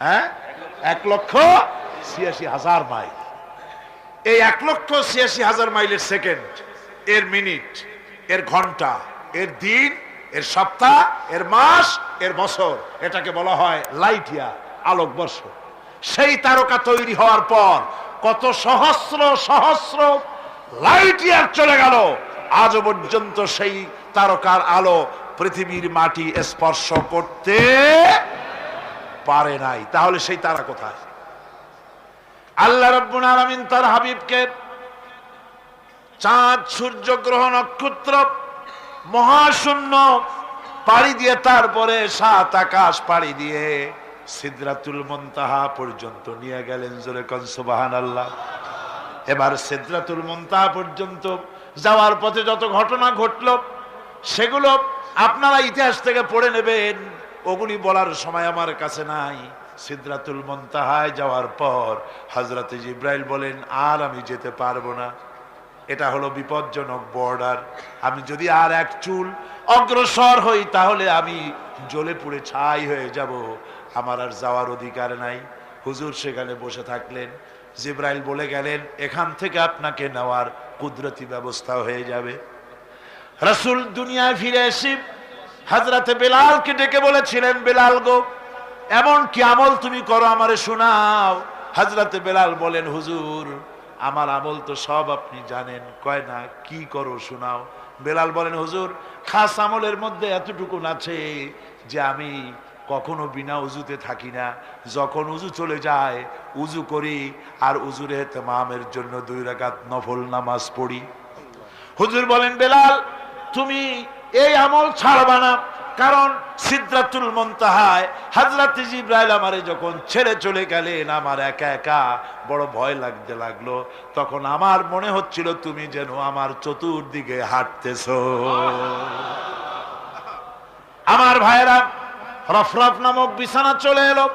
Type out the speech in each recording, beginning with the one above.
হ্যাঁ? এক লক্ষ ছিয়াশি হাজার মাইল। এই এক লক্ষ ছিয়াশি হাজার মাইলের সেকেন্ড, এর মিনিট, এর ঘণ্টা, এর দিন, এর সপ্তাহ, এর মাস, এর বছর, এটাকে বলা হয় লাইট ইয়ার আলোকবর্ষ সেই তারকা তৈরি হওয়ার পর কত সহস্র সহস্র লাইট ইয়ার চলে গেল। আজও পর্যন্ত সেই তারকার আলো পৃথিবীর মাটি স্পর্শ করতে পারে নাই, তাহলে সেই তারা কোথায়? আল্লাহ রব্বুল আলামিন তার হাবিবকে চাঁদ, সূর্য, গ্রহ, নক্ষত্র, মহাশূন্য পাড়ি দিয়ে তারপরে সাত আকাশ পাড়ি দিয়ে সিদ্রাতুল মন্তাহা পর্যন্ত নিয়ে গেলেন জোরে কন সুবাহান আল্লাহ এবার সিদ্রাতুল মন্তাহা পর্যন্ত যাওয়ার পথে যত ঘটনা ঘটলো, সেগুলো আপনারা ইতিহাস থেকে পড়ে নেবেন। ওগুলি বলার সময় আমার কাছে নাই। সিদ্রাতুল মন্তাহায় যাওয়ার পর হজরত জিব্রাইল বলেন, আর আমি যেতে পারব না। এটা হলো বিপজ্জনক বর্ডার। আমি যদি আর এক চুল অগ্রসর হই, তাহলে আমি জ্বলে পুড়ে ছাই হয়ে যাব। আমার আর যাওয়ার অধিকার নাই। হুজুর সেখানে বসে থাকলেন। জিব্রাইল বলে গেলেন, এখান থেকে আপনাকে নেওয়ার কুদরতি ব্যবস্থা হয়ে যাবে। রসুল দুনিয়ায় ফিরে এসে হাজরাতে বেলালকে ডেকে বলেছিলেন, বেলাল গো, এমন কি আমল তুমি করো আমারে শোনাও? হাজরাতে বেলাল বলেন, হুজুর, আমার আমল তো সব আপনি জানেন, কয় না, কি করো শোনাও? বেলাল বলেন, হুজুর, খাস আমলের মধ্যে এতটুকু আছে যে আমি কখনো বিনা উজুতে থাকি না। যখন উজু চলে যায়, উজু করি আর উজুরে তেমামের জন্য দুই রাকাত নফল নামাজ পড়ি। হুজুর বলেন, বেলাল, তুমি এই আমল ছাড়বা না। কারণ সিদ্ধাতুল মন্তাহায় হাজরাত জিব্রাইল আমারে যখন ছেড়ে চলে গেলেন, আমার একা একা বড় ভয় লাগতে লাগল। তখন আমার মনে হচ্ছিল, তুমি যেন আমার চতুর্দিকে হাঁটতেছো। আমার ভাইয়েরা, রফরফ নামক বিছানা চলে এলো।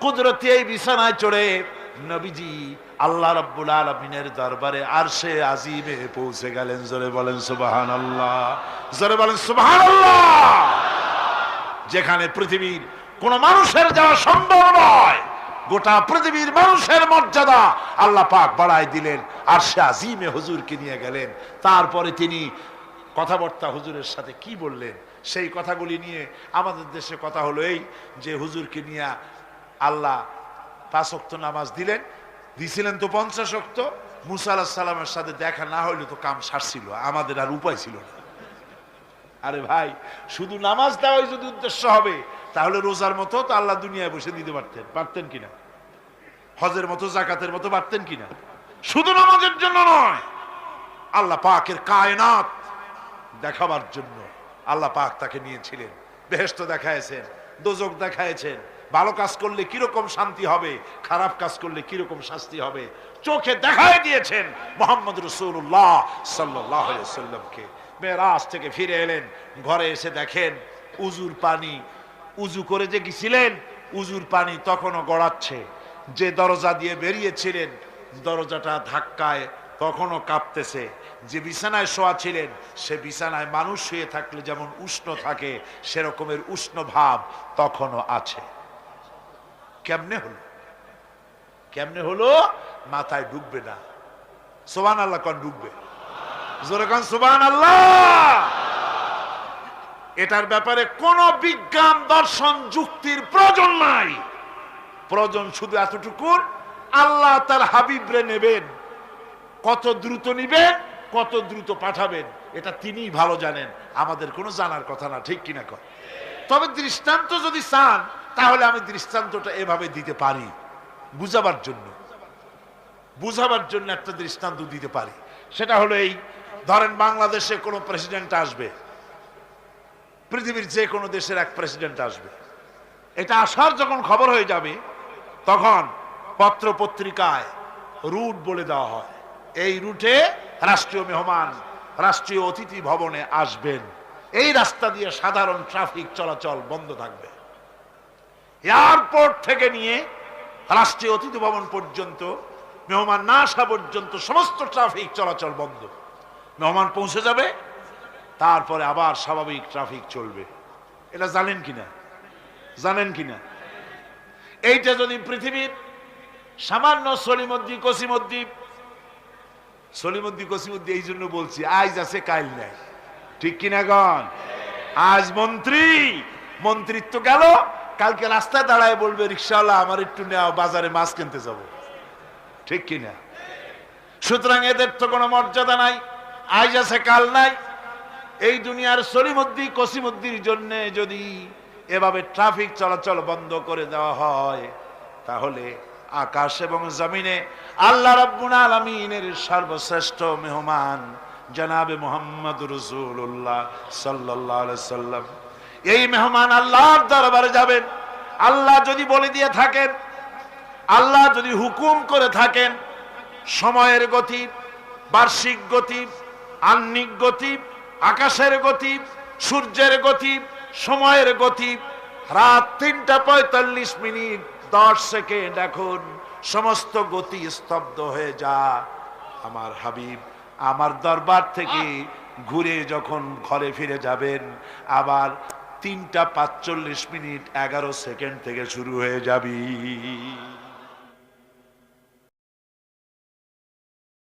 কুদরতি এই বিছানায় চড়ে নবীজি আল্লাহ রব্বুল আলমিনের দরবারে আর সে আজিমে পৌঁছে গেলেন। জোরে বলেন সুবাহান আল্লাহ জোরে বলেন সুবাহান আল্লাহ যেখানে পৃথিবীর কোন মানুষের যাওয়া সম্ভব নয়, গোটা পৃথিবীর মানুষের মর্যাদা আল্লাহ পাক বাড়ায় দিলেন আর সে আজিমে হুজুরকে নিয়ে গেলেন। তারপরে তিনি কথাবার্তা হুজুরের সাথে কি বললেন, সেই কথাগুলি নিয়ে আমাদের দেশে কথা হলো এই যে হুজুরকে নিয়ে আল্লাহ পাঁচক্ত নামাজ দিলেন দিছিলেন তো পঞ্চাশ অক্ত মুসা আল্লাহ সাল্লামের সাথে দেখা না হইলে তো কাম সারছিল, আমাদের আর উপায় ছিল না। আরে ভাই, শুধু নামাজ দেওয়াই যদি উদ্দেশ্য হবে, তাহলে রোজার মতো তো আল্লাহ দুনিয়ায় বসে দিতে পারতেন পারতেন কিনা? হজের মতো জাকাতের মতো পারতেন কিনা? শুধু নামাজের জন্য নয়, আল্লাহ পাকের কায়নাত দেখাবার জন্য আল্লাহ পাক তাকে নিয়েছিলেন। বেহেস্ত দেখায়ছেন দোজক দেখাইছেন ভালো কাজ করলে কীরকম শান্তি হবে, খারাপ কাজ করলে কীরকম শাস্তি হবে, চোখে দেখাই দিয়েছেন মোহাম্মদ রসুল্লাহ সাল্লাহ সাল্লামকে মেয়েরাজ থেকে ফিরে এলেন, ঘরে এসে দেখেন উজুর পানি, উজু করে যে গেছিলেন, উজুর পানি তখনও গড়াচ্ছে। যে দরজা দিয়ে বেরিয়েছিলেন, দরজাটা ধাক্কায় তখনও কাঁপতেছে। যে বিছানায় শোয়া ছিলেন, সে বিছানায় মানুষ শুয়ে থাকলে যেমন উষ্ণ থাকে, সেরকমের উষ্ণ ভাব তখনও আছে। কেমনে হলো? কেমনে হলো? মাথায় ঢুকবে না। সোবান আল্লাহ কন ঢুকবে? জোরে কন সোবান আল্লাহ এটার ব্যাপারে কোন বিজ্ঞান, দর্শন, যুক্তির প্রয়োজন নাই। প্রয়োজন শুধু এতটুকুন আল্লাহ তার হাবিবরে নেবেন। কত দ্রুত নিবেন, কত দ্রুত পাঠাবেন, এটা তিনিই ভালো জানেন। আমাদের কোনো জানার কথা না, ঠিক কিনা কর তবে দৃষ্টান্ত যদি চান তাহলে আমি দৃষ্টান্তটা এভাবে দিতে পারি। বুঝাবার জন্য। বুঝাবার জন্য একটা দৃষ্টান্ত দিতে পারি। সেটা হলো এই, ধরেন বাংলাদেশে কোনো প্রেসিডেন্ট আসবে। পৃথিবীর যে কোনো দেশের এক প্রেসিডেন্ট আসবে। এটা আসার যখন খবর হয়ে যাবে, তখন পত্র পত্রিকায় রুট বলে দেওয়া হয়। এই রুটে রাষ্ট্রীয় মেহমান, রাষ্ট্রীয় অতিথি ভবনে আসবেন। এই রাস্তা দিয়ে সাধারণ ট্রাফিক চলাচল বন্ধ থাকবে। এয়ারপোর্ট থেকে নিয়ে রাষ্ট্রীয় অতিথি ভবন পর্যন্ত, মেহমান না আসা পর্যন্ত সমস্ত ট্রাফিক চলাচল বন্ধ। মেহমান পৌঁছে যাবে, তারপরে আবার স্বাভাবিক ট্রাফিক চলবে। এটা জানেন কিনা? জানেন কিনা? এইটা যদি পৃথিবীর সামান্য সলিমদ্দি কসিমদ্দি সলিমদ্দি কসিমদ্দি এই জন্য বলছি আজ আছে কাল নাই। ঠিক কিনা গন? আজ মন্ত্রী, মন্ত্রিত্ব গেল কালকে রাস্তায় দাঁড়ায় বলবে রিক্সাওয়ালা আমার একটু নেওয়া বাজারে মাছ কিনতে যাব। ঠিক কিনা? সুতরাং এদের তো কোনো মর্যাদা নাই আজ আছে, কাল নাই। এই দুনিয়ার সলিমদ্দি কসিমদ্দির জন্য যদি এভাবে ট্রাফিক চলাচল বন্ধ করে দেওয়া হয়, তাহলে আকাশ এবং জমিনে আল্লাহ রাব্বুল আলামিনের সর্বশ্রেষ্ঠ মেহমান জনাবে মোহাম্মদ রসুল্লাহ আলাইহি সাল্লাম এই মেহমান আল্লাহর দরবারে যাবেন। আল্লাহ যদি বলে দিয়ে থাকেন, আল্লাহ যদি হুকুম করে থাকেন, সময়ের গতি, বার্ষিক গতি, আহ্নিক গতি, আকাশের গতি, সূর্যের গতি, সময়ের গতি, রাত তিনটা পঁয়তাল্লিশ মিনিট, দশ সেকেন্ড এখন সমস্ত গতি স্তব্ধ হয়ে যা। আমার হাবিব, আমার দরবার থেকে ঘুরে যখন ঘরে ফিরে যাবেন, আবার তিনটা পাঁচচল্লিশ মিনিট এগারো সেকেন্ড থেকে শুরু হয়ে যাবি।